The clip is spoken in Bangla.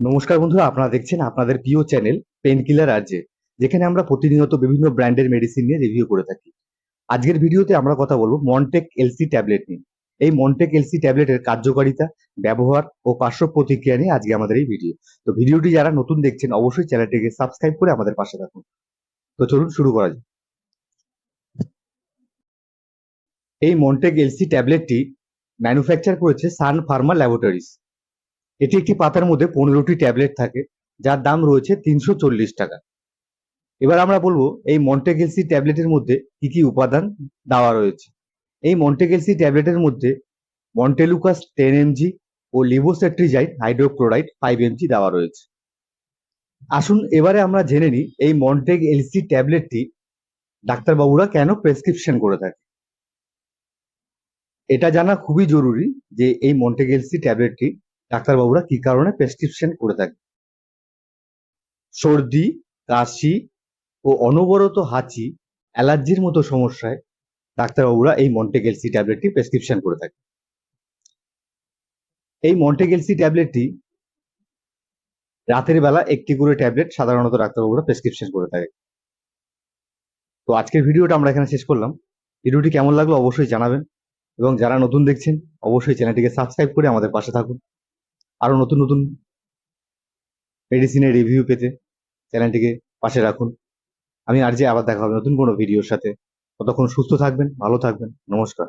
নমস্কার বন্ধুরা, আপনারা দেখছেন আপনাদের প্রিয় চ্যানেল পেন কিলার যেখানে আমরা প্রতিনিয়ত বিভিন্ন ব্র্যান্ডের মেডিসিন নিয়ে রিভিউ করে থাকি। আজকের ভিডিওতে আমরা কথা বলব মনটেক এলসি ট্যাবলেট নিয়ে। এই মনটেক এলসি ট্যাবলেটের কার্যকারিতা, ব্যবহার ও পার্শ্ব প্রতিক্রিয়া নিয়ে আজকে আমাদের এই ভিডিও তো ভিডিওটি যারা নতুন দেখছেন, অবশ্যই চ্যানেলটিকে সাবস্ক্রাইব করে আমাদের পাশে থাকুন। তো চলুন শুরু করা যাক। এই মনটেক এলসি ট্যাবলেটটি ম্যানুফ্যাকচার করেছে সান ফার্মা ল্যাবরেটরিজ এটি একটি পাতার মধ্যে পনেরোটি ট্যাবলেট থাকে, যার দাম রয়েছে তিনশো চল্লিশ টাকা। এবার আমরা বলব, এই মন্টেগেলসি ট্যাবলেটের মধ্যে কি কি উপাদান দেওয়া রয়েছে? এই মন্টেগেলসি ট্যাবলেটের মধ্যে মন্টেলুকাস টেন এমজি ও লিভোসেট্রিজাইড হাইড্রোক্লোরাইড ফাইভ এমজি দেওয়া রয়েছে। আসুন এবারে আমরা জেনে নিই, এই মন্টেগ এলসি ট্যাবলেটটি ডাক্তারবাবুরা কেন প্রেসক্রিপশন করে থাকে? এটা জানা খুবই জরুরি যে এই মন্টেগেলসি ট্যাবলেটটি ডাক্তারবাবুরা কি কারণে প্রেসক্রিপশন করে থাকে? সর্দি, কাশি ও অনবরত হাঁচি, অ্যালার্জির মতো সমস্যায় ডাক্তারবাবুরা এই মন্টেগেলসি ট্যাবলেটটি প্রেসক্রিপশন করে থাকে। এই মন্টেগেলসি ট্যাবলেটটি রাতের বেলা একটি করে ট্যাবলেট সাধারণত ডাক্তারবাবুরা প্রেসক্রিপশন করে থাকে। তো আজকের ভিডিওটা আমরা এখানে শেষ করলাম। ভিডিওটি কেমন লাগল অবশ্যই জানাবেন এবং যারা নতুন দেখছেন, অবশ্যই চ্যানেলটিকে সাবস্ক্রাইব করে আমাদের পাশে থাকুন। আরও নতুন নতুন মেডিসিনের রিভিউ পেতে চ্যানেলটিকে পাশে রাখুন। আমি আর যে আবার দেখা হবে নতুন কোনো ভিডিওর সাথে। ততক্ষণ সুস্থ থাকবেন, ভালো থাকবেন। নমস্কার।